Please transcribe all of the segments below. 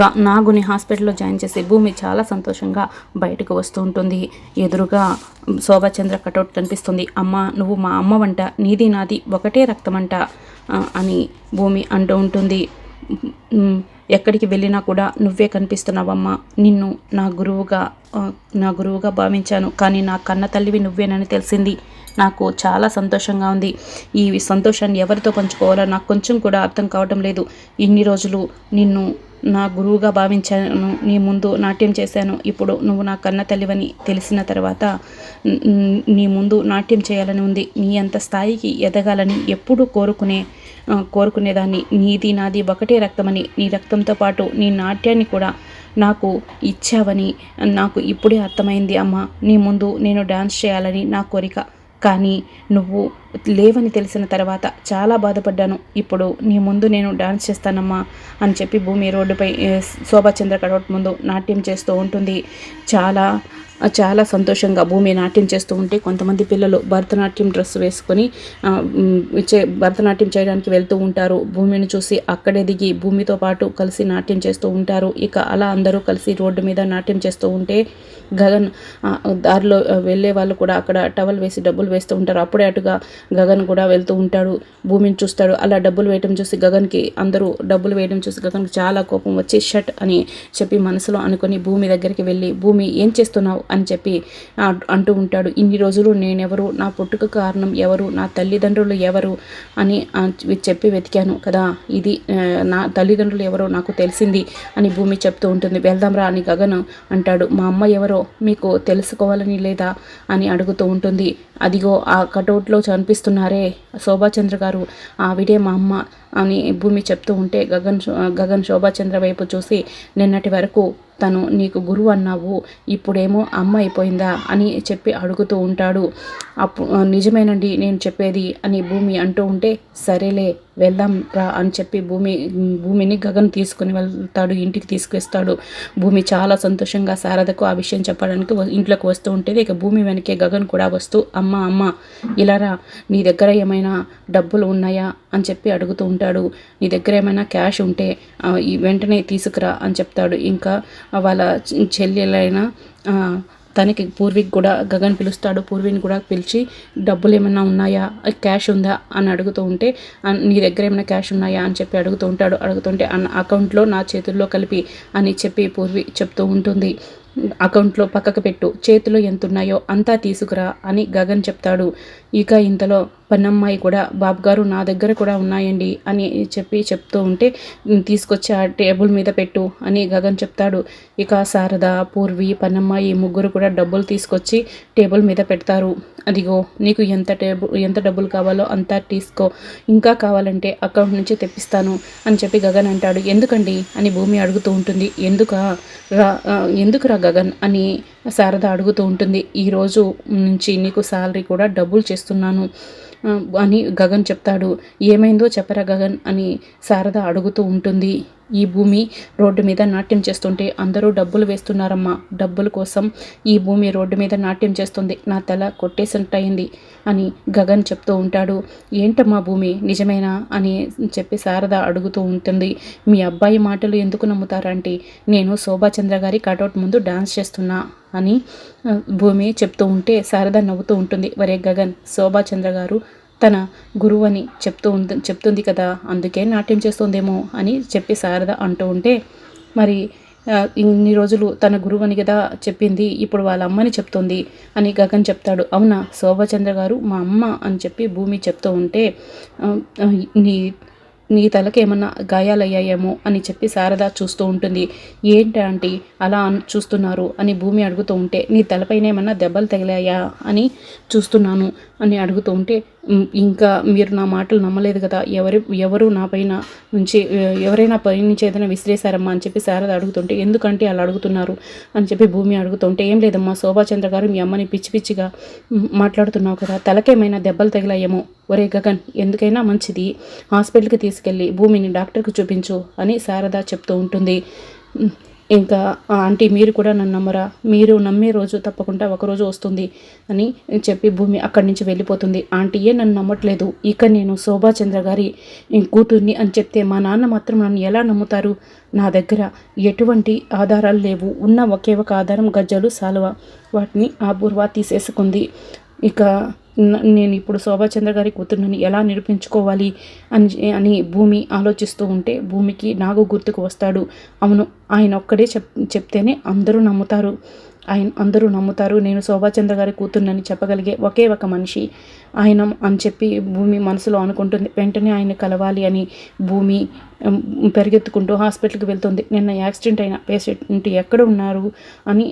గా నాగుని హాస్పిటల్లో జాయిన్ చేసి భూమి చాలా సంతోషంగా బయటకు వస్తూ ఉంటుంది. ఎదురుగా శోభాచంద్ర కటౌట్ కనిపిస్తుంది. అమ్మ నువ్వు మా అమ్మ వంట నీది నాది ఒకటే రక్తమంట అని భూమి అంటూ ఉంటుంది. ఎక్కడికి వెళ్ళినా కూడా నువ్వే కనిపిస్తున్నావమ్మా. నిన్ను నా గురువుగా నా గురువుగా భావించాను. కానీ నా కన్న తల్లివి నువ్వేనని తెలిసింది. నాకు చాలా సంతోషంగా ఉంది. ఈ సంతోషాన్ని ఎవరితో పంచుకోవాలో నాకు కొంచెం కూడా అర్థం కావటం లేదు. ఇన్ని రోజులు నిన్ను నా గురువుగా భావించాను నీ ముందు నాట్యం చేశాను ఇప్పుడు నువ్వు నా కన్న తల్లివని తెలిసిన తర్వాత నీ ముందు నాట్యం చేయాలని ఉంది. నీ అంత స్థాయికి ఎదగాలని ఎప్పుడూ కోరుకునే కోరుకునేదాన్ని. నీది నాది ఒకటే రక్తమని నీ రక్తంతో పాటు నీ నాట్యాన్ని కూడా నాకు ఇచ్చావని నాకు ఇప్పుడే అర్థమైంది అమ్మ. నీ ముందు నేను డ్యాన్స్ చేయాలని నా కోరిక. కానీ నువ్వు లేవని తెలిసిన తర్వాత చాలా బాధపడ్డాను. ఇప్పుడు నీ ముందు నేను డాన్స్ చేస్తానమ్మా అని చెప్పి భూమి రోడ్డుపై ఏ, శోభాచంద్ర కడవట్ ముందు నాట్యం చేస్తూ ఉంటుంది. చాలా చాలా సంతోషంగా భూమి నాట్యం చేస్తూ ఉంటే కొంతమంది పిల్లలు భరతనాట్యం డ్రెస్ వేసుకొని భరతనాట్యం చేయడానికి వెళ్తూ ఉంటారు. భూమిని చూసి అక్కడే దిగి భూమితో పాటు కలిసి నాట్యం చేస్తూ ఉంటారు. ఇక అలా అందరూ కలిసి రోడ్డు మీద నాట్యం చేస్తూ ఉంటే గగన్ దారిలో వెళ్ళే వాళ్ళు కూడా అక్కడ టవల్ వేసి డబ్బులు వేస్తూ ఉంటారు. అప్పుడే అటుగా గగన్ కూడా వెళ్తూ ఉంటాడు. భూమిని చూస్తాడు. అలా డబ్బులు వేయడం చూసి గగన్కి అందరూ డబ్బులు వేయడం చూసి గగన్కి చాలా కోపం వచ్చి షట్ అని చెప్పి మనసులో అనుకొని భూమి దగ్గరికి వెళ్ళి భూమి ఏం చేస్తున్నావు? అని చెప్పి అంటూ ఉంటాడు. ఇన్ని రోజులు నేనెవరు? నా పుట్టుక కారణం ఎవరు? నా తల్లిదండ్రులు ఎవరు? అని చెప్పి వెతికాను కదా. ఇది నా తల్లిదండ్రులు ఎవరో నాకు తెలిసింది అని భూమి చెప్తూ ఉంటుంది. వెళ్దాంరా అని గగన్ అంటాడు. మా అమ్మ ఎవరో మీకు తెలుసుకోవాలని లేదా? అని అడుగుతూ ఉంటుంది. అదిగో ఆ కటౌట్లో చనిపిస్తున్నారే శోభాచంద్ర గారు. ఆవిడే మా అమ్మ అని భూమి చెప్తూ ఉంటే గగన్ గగన్ శోభాచంద్ర వైపు చూసి నిన్నటి వరకు తను నీకు గురువు అన్నావు ఇప్పుడేమో అమ్మ అయిపోయిందా? అని చెప్పి అడుగుతూ ఉంటాడు. అప్పు నిజమేనండి నేను చెప్పేది అని భూమి అంటూ ఉంటే సరేలే వెళ్దాం రా అని చెప్పి భూమి భూమిని గగన్ తీసుకుని వెళ్తాడు ఇంటికి తీసుకువస్తాడు. భూమి చాలా సంతోషంగా శారదకు ఆ విషయం చెప్పడానికి వ- ఇంట్లోకి వస్తూ ఉంటుంది. ఇక భూమి వెనకే గగన్ కూడా వస్తూ అమ్మ అమ్మ ఇలా రా. నీ దగ్గర ఏమైనా డబ్బులు ఉన్నాయా? అని చెప్పి అడుగుతూ ఉంటాడు. నీ దగ్గర ఏమైనా క్యాష్ ఉంటే వెంటనే తీసుకురా అని చెప్తాడు. ఇంకా వాళ్ళ చెల్లెలైన తనకి పూర్వీక్ కూడా గగన్ పిలుస్తాడు. పూర్వీని కూడా పిలిచి డబ్బులు ఏమైనా ఉన్నాయా? క్యాష్ ఉందా? అని అడుగుతూ ఉంటే నీ దగ్గర ఏమైనా క్యాష్ ఉన్నాయా? అని చెప్పి అడుగుతూ ఉంటాడు. అడుగుతుంటే అన్న అకౌంట్లో నా చేతుల్లో కలిపి అని చెప్పి పూర్వి చెప్తూ ఉంటుంది. అకౌంట్లో పక్కకు పెట్టు. చేతిలో ఎంతున్నాయో అంతా తీసుకురా అని గగన్ చెప్తాడు. ఇక ఇంతలో పన్నమ్మాయి కూడా బాబు గారు నా దగ్గర కూడా ఉన్నాయండి అని చెప్పి చెప్తూ ఉంటే తీసుకొచ్చి ఆ టేబుల్ మీద పెట్టు అని గగన్ చెప్తాడు. ఇక శారద పూర్వి పన్నమ్మాయి ముగ్గురు కూడా డబ్బులు తీసుకొచ్చి టేబుల్ మీద పెడతారు. అదిగో నీకు ఎంత టేబుల్ ఎంత డబ్బులు కావాలో అంతా తీసుకో. ఇంకా కావాలంటే అకౌంట్ నుంచి తెప్పిస్తాను అని చెప్పి గగన్ అంటాడు. ఎందుకండి? అని భూమి అడుగుతూ ఉంటుంది. ఎందుక? రా ఎందుకు రా గగన్ అని శారద అడుగుతూ ఉంటుంది. ఈరోజు నుంచి నీకు శాలరీ కూడా డబ్బులు చేస్తున్నాను. అని గగన్ చెప్తాడు. ఏమైందో చెప్పరా గగన్ అని శారద అడుగుతూ ఉంటుంది. ఈ భూమి రోడ్డు మీద నాట్యం చేస్తుంటే అందరూ డబ్బులు వేస్తున్నారమ్మా. డబ్బుల కోసం ఈ భూమి రోడ్డు మీద నాట్యం చేస్తుంది. నా తల కొట్టేసినట్టయింది అని గగన్ చెప్తూ ఉంటాడు. ఏంటమ్మా భూమి? నిజమేనా? అని చెప్పి శారద అడుగుతూ ఉంటుంది. మీ అబ్బాయి మాటలు ఎందుకు నమ్ముతారంటే నేను శోభాచంద్ర గారి కటౌట్ ముందు డాన్స్ చేస్తున్నా. అని భూమి చెప్తూ ఉంటే శారద నవ్వుతూ ఉంటుంది. వరే గగన్ శోభాచంద్ర గారు తన గురువు అని చెప్తూ చెప్తుంది కదా అందుకే నాట్యం చేస్తుందేమో అని చెప్పి శారద అంటూ ఉంటే మరి ఇన్ని రోజులు తన గురువు అని కదా చెప్పింది ఇప్పుడు వాళ్ళ అమ్మని చెప్తుంది అని గగన్ చెప్తాడు. అవునా శోభాచంద్ర గారు మా అమ్మ అని చెప్పి భూమి చెప్తూ ఉంటే నీ నీ తలకి ఏమన్నా గాయాలయ్యాయేమో అని చెప్పి శారద చూస్తూ ఉంటుంది. ఏంటి ఆంటీ అలా చూస్తున్నారు అని భూమి అడుగుతూ ఉంటే నీ తలపైన ఏమన్నా దెబ్బలు తగిలాయా అని చూస్తున్నాను అని అడుగుతూ ఉంటే ఇంకా మీరు నా మాటలు నమ్మలేదు కదా ఎవరి ఎవరు నా పైన నుంచి ఎవరైనా పై నుంచి ఏదైనా విసిరేశారమ్మా అని చెప్పి శారద అడుగుతుంటే ఎందుకంటే అలా అడుగుతున్నారు అని చెప్పి భూమి అడుగుతుంటే ఏం లేదమ్మా శోభాచంద్ర గారు మీ అమ్మని పిచ్చి పిచ్చిగా మాట్లాడుతున్నావు కదా తలకేమైనా దెబ్బలు తగిలాయేమో ఒరే గగన్ ఎందుకైనా మంచిది. హాస్పిటల్కి తీసుకెళ్ళి భూమిని డాక్టర్కి చూపించు అని శారద చెప్తూ ఉంటుంది. ఇంకా ఆంటీ మీరు కూడా నన్ను నమ్మరా? మీరు నమ్మే రోజు తప్పకుండా ఒకరోజు వస్తుంది అని చెప్పి భూమి అక్కడి నుంచి వెళ్ళిపోతుంది. ఆంటీయే నన్ను నమ్మట్లేదు. ఇక నేను శోభాచంద్ర గారి కూతుర్ని అని చెప్తే మా నాన్న మాత్రం నన్ను ఎలా నమ్ముతారు? నా దగ్గర ఎటువంటి ఆధారాలు లేవు. ఉన్న ఒకే ఒక ఆధారం గజ్జలు సాలువ వాటిని ఆ బుర్వా తీసేసుకుంది. ఇక నేను ఇప్పుడు శోభాచంద్ర గారి కూతురుని ఎలా నిరూపించుకోవాలి అని అని భూమి ఆలోచిస్తూ ఉంటే భూమికి నాగు గుర్తుకు వస్తాడు. అవును ఆయన ఒక్కడే చెప్ చెప్తేనే అందరూ నమ్ముతారు. ఆయన అందరూ నమ్ముతారు. నేను శోభాచంద్ర గారి కూతుర్నని చెప్పగలిగే ఒకే ఒక మనిషి ఆయన అని చెప్పి భూమి మనసులో అనుకుంటుంది. వెంటనే ఆయన కలవాలి అని భూమి పరిగెత్తుకుంటూ హాస్పిటల్కి వెళ్తుంది. నిన్న యాక్సిడెంట్ అయిన పేషెంట్ ఎక్కడ ఉన్నారు అని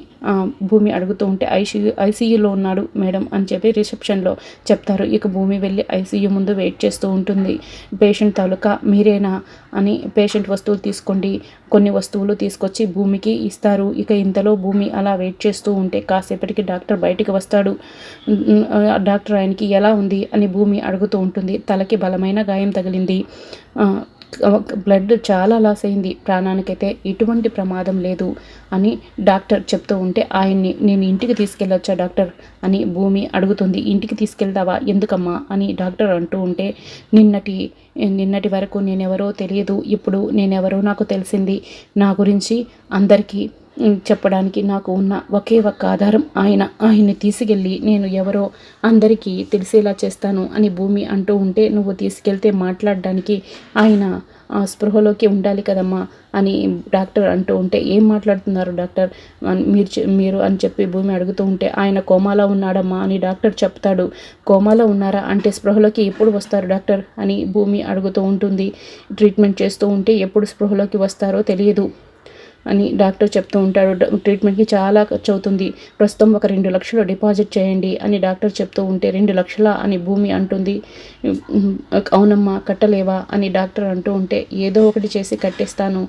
భూమి అడుగుతూ ఉంటే ఐసీయూ ఐసీయూలో ఉన్నాడు మేడం అని చెప్పి రిసెప్షన్లో చెప్తారు. ఇక భూమి వెళ్ళి ఐసీయూ ముందు వెయిట్ చేస్తూ ఉంటుంది. పేషెంట్ తాలూకా మీరేనా అని పేషెంట్ వస్తువులు తీసుకోండి. కొన్ని వస్తువులు తీసుకొచ్చి భూమికి ఇస్తారు. ఇక ఇంతలో భూమి అలా వెయిట్ చేస్తూ ఉంటే కాసేపటికి డాక్టర్ బయటికి వస్తాడు. డాక్టర్ ఆయనకి ఎలా ఉంది అని భూమి అడుగుతూ ఉంటుంది. తలకి బలమైన గాయం తగిలింది. బ్లడ్ చాలా లాస్ అయింది. ప్రాణానికైతే ఎటువంటి ప్రమాదం లేదు అని డాక్టర్ చెప్తూ ఉంటే ఆయన్ని నేను ఇంటికి తీసుకెళ్ళొచ్చా డాక్టర్ అని భూమి అడుగుతుంది. ఇంటికి తీసుకెళ్తావా? ఎందుకమ్మా? అని డాక్టర్ అంటూ ఉంటే నిన్నటి నిన్నటి వరకు నేనెవరో తెలియదు. ఇప్పుడు నేనెవరో నాకు తెలిసింది. నా గురించి అందరికీ చెప్పడానికి నాకు ఉన్న ఒకే ఒక్క ఆధారం ఆయన. ఆయన్ని తీసుకెళ్ళి నేను ఎవరో అందరికీ తెలిసేలా చేస్తాను అని భూమి అంటూ ఉంటే నువ్వు తీసుకెళ్తే మాట్లాడడానికి ఆయన ఆ, స్పృహలోకి ఉండాలి కదమ్మా అని డాక్టర్ అంటూ ఉంటే ఏం మాట్లాడుతున్నారు డాక్టర్? మీరు చె- మీరు అని చెప్పి భూమి అడుగుతూ ఉంటే ఆయన కోమాలో ఉన్నాడమ్మా అని డాక్టర్ చెప్తాడు. కోమాలో ఉన్నారా అంటే స్పృహలోకి ఎప్పుడు వస్తారు డాక్టర్? అని భూమి అడుగుతూ ఉంటుంది. ట్రీట్మెంట్ చేస్తూ ఉంటే ఎప్పుడు స్పృహలోకి వస్తారో తెలియదు. అని డాక్టర్ చెప్తూ ఉంటాడు. ట్రీట్మెంట్కి చాలా ఖర్చు అవుతుంది ప్రస్తుతం ఒక రెండు లక్షలు డిపాజిట్ చేయండి అని డాక్టర్ చెప్తూ ఉంటే రెండు లక్షల అని భూమి అంటుంది. అవునమ్మా కట్టలేవా అని డాక్టర్ అంటూ ఉంటే ఏదో ఒకటి చేసి కట్టేస్తాను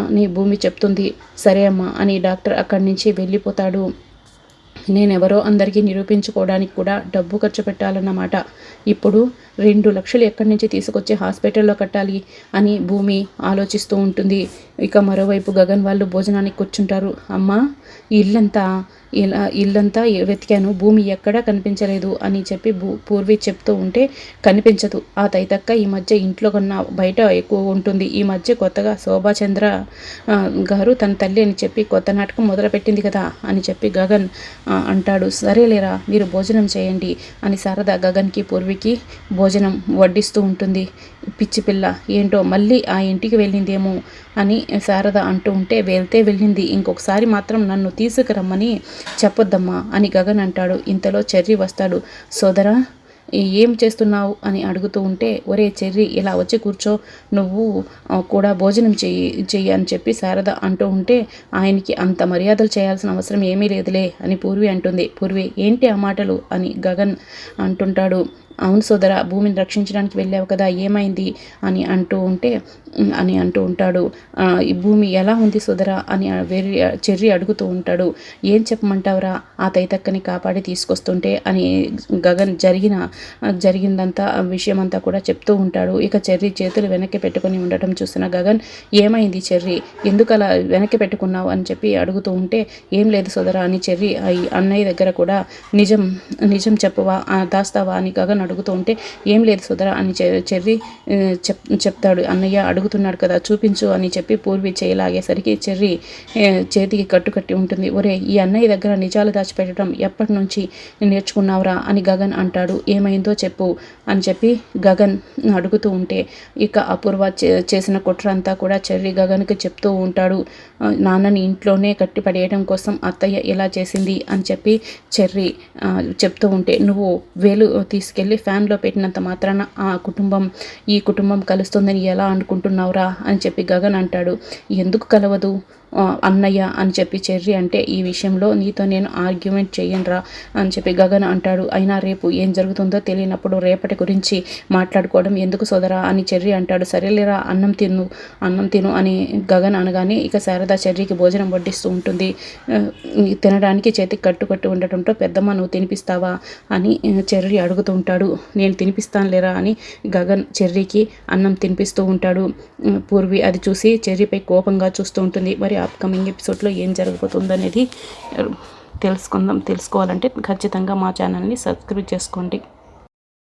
అని భూమి చెప్తుంది. సరే అమ్మా అని డాక్టర్ అక్కడి నుంచి వెళ్ళిపోతాడు. నేనెవరో అందరికీ నిరూపించుకోవడానికి కూడా డబ్బు ఖర్చు పెట్టాలన్నమాట ఇప్పుడు రెండు లక్షలు ఎక్కడి నుంచి తీసుకొచ్చి హాస్పిటల్లో కట్టాలి అని భూమి ఆలోచిస్తూ ఉంటుంది. ఇక మరోవైపు గగన్ వాళ్ళు భోజనానికి కూర్చుంటారు. అమ్మ ఇల్లంతా ఇలా ఇల్లంతా వెతికాను. భూమి ఎక్కడా కనిపించలేదు అని చెప్పి భూ పూర్వి చెప్తూ ఉంటే కనిపించదు. ఆ తైతక్క ఈ మధ్య ఇంట్లో కన్నా బయట ఎక్కువ ఉంటుంది. ఈ మధ్య కొత్తగా శోభాచంద్ర గారు తన తల్లి అని చెప్పి కొత్త నాటకం మొదలుపెట్టింది కదా అని చెప్పి గగన్ అంటాడు. సరేలేరా మీరు భోజనం చేయండి అని శారద గగన్కి పూర్వికి భోజనం వడ్డిస్తూ ఉంటుంది. పిచ్చి పిల్ల ఏంటో మళ్ళీ ఆ ఇంటికి వెళ్ళిందేమో అని శారద అంటూ ఉంటే వెళ్తే వెళ్ళింది. ఇంకొకసారి మాత్రం నన్ను తీసుకురమ్మని చెప్పొద్దమ్మా అని గగన్ అంటాడు. ఇంతలో చెర్రి వస్తాడు. సోదరా ఏం చేస్తున్నావు అని అడుగుతూ ఉంటే ఒరే చెర్రి ఇలా వచ్చి కూర్చో. నువ్వు కూడా భోజనం చెయ్యి చెయ్యి అని చెప్పి శారద అంటూ ఉంటే ఆయనకి అంత మర్యాదలు చేయాల్సిన అవసరం ఏమీ లేదులే అని పూర్వి అంటుంది. పూర్వి ఏంటి ఆ మాటలు అని గగన్ అంటుంటాడు. అవును సోదర భూమిని రక్షించడానికి వెళ్ళావు కదా ఏమైంది? అని అంటూ ఉంటే అని అంటూ ఉంటాడు. ఈ భూమి ఎలా ఉంది సోదర? అని వెర్రి చెర్రి అడుగుతూ ఉంటాడు. ఏం చెప్పమంటావురా? ఆ తైతక్కని కాపాడి తీసుకొస్తుంటే అని గగన్ జరిగిన జరిగిందంతా విషయం అంతా కూడా చెప్తూ ఉంటాడు. ఇక చెర్రి చేతులు వెనక్కి పెట్టుకొని ఉండటం చూసిన గగన్ ఏమైంది చెర్రి? ఎందుకు అలా వెనక్కి పెట్టుకున్నావు? అని చెప్పి అడుగుతూ ఉంటే ఏం లేదు సోదర అని చెర్రి అన్నయ్య దగ్గర కూడా నిజం నిజం చెప్పవా దాస్తావా? అని గగన్ అడుగుతూ ఉంటే ఏం లేదు సుధర అని చె- చెర్రి చెప్ చెప్తాడు. అన్నయ్య అడుగుతున్నాడు కదా చూపించు అని చెప్పి పూర్వి చేయలాగేసరికి చెర్రి చేతికి కట్టు కట్టి ఉంటుంది. ఒరే ఈ అన్నయ్య దగ్గర నిజాలు దాచిపెట్టడం ఎప్పటి నుంచి నేర్చుకున్నావురా అని గగన్ అంటాడు. ఏమైందో చెప్పు అని చెప్పి గగన్ అడుగుతూ ఉంటే ఇక అపూర్వ చేసిన కుట్ర అంతా కూడా చెర్రి గగన్కి చెప్తూ ఉంటాడు. నాన్నని ఇంట్లోనే కట్టి పడేయడం కోసం అత్తయ్య ఇలా చేసింది అని చెప్పి చెర్రి చెప్తూ ఉంటే నువ్వు వేలు తీసుకెళ్ళి ఫ్యాన్లో పెట్టినంత మాత్రాన ఆ కుటుంబం ఈ కుటుంబం కలుస్తుందని ఎలా అనుకుంటున్నావురా అని చెప్పి గగన్ అంటాడు. ఎందుకు కలవదు? అన్నయ్య అని చెప్పి చెర్రి అంటే ఈ విషయంలో నీతో నేను ఆర్గ్యుమెంట్ చేయనురా అని చెప్పి గగన్ అంటాడు. అయినా రేపు ఏం జరుగుతుందో తెలియనప్పుడు రేపటి గురించి మాట్లాడుకోవడం ఎందుకు సోదరా అని చెర్రి అంటాడు. సరేలేరా అన్నం తిను అన్నం తిను అని గగన్ అనగానే ఇక శారద చెర్రికి భోజనం వడ్డిస్తూ ఉంటుంది. తినడానికి చేతికి కట్టు కట్టు ఉండటంతో పెద్దమ్మ నువ్వు తినిపిస్తావా అని చెర్రి అడుగుతూ ఉంటాడు. నేను తినిపిస్తాను లేరా అని గగన్ చెర్రికి అన్నం తినిపిస్తూ ఉంటాడు. పూర్వి అది చూసి చెర్రిపై కోపంగా చూస్తూ ఉంటుంది. మరి ఆ అప్కమింగ్ ఎపిసోడ్లో ఏం జరగబోతుందనేది తెలుసుకుందాం తెలుసుకోవాలంటే ఖచ్చితంగా మా ఛానల్ని సబ్స్క్రైబ్ చేసుకోండి.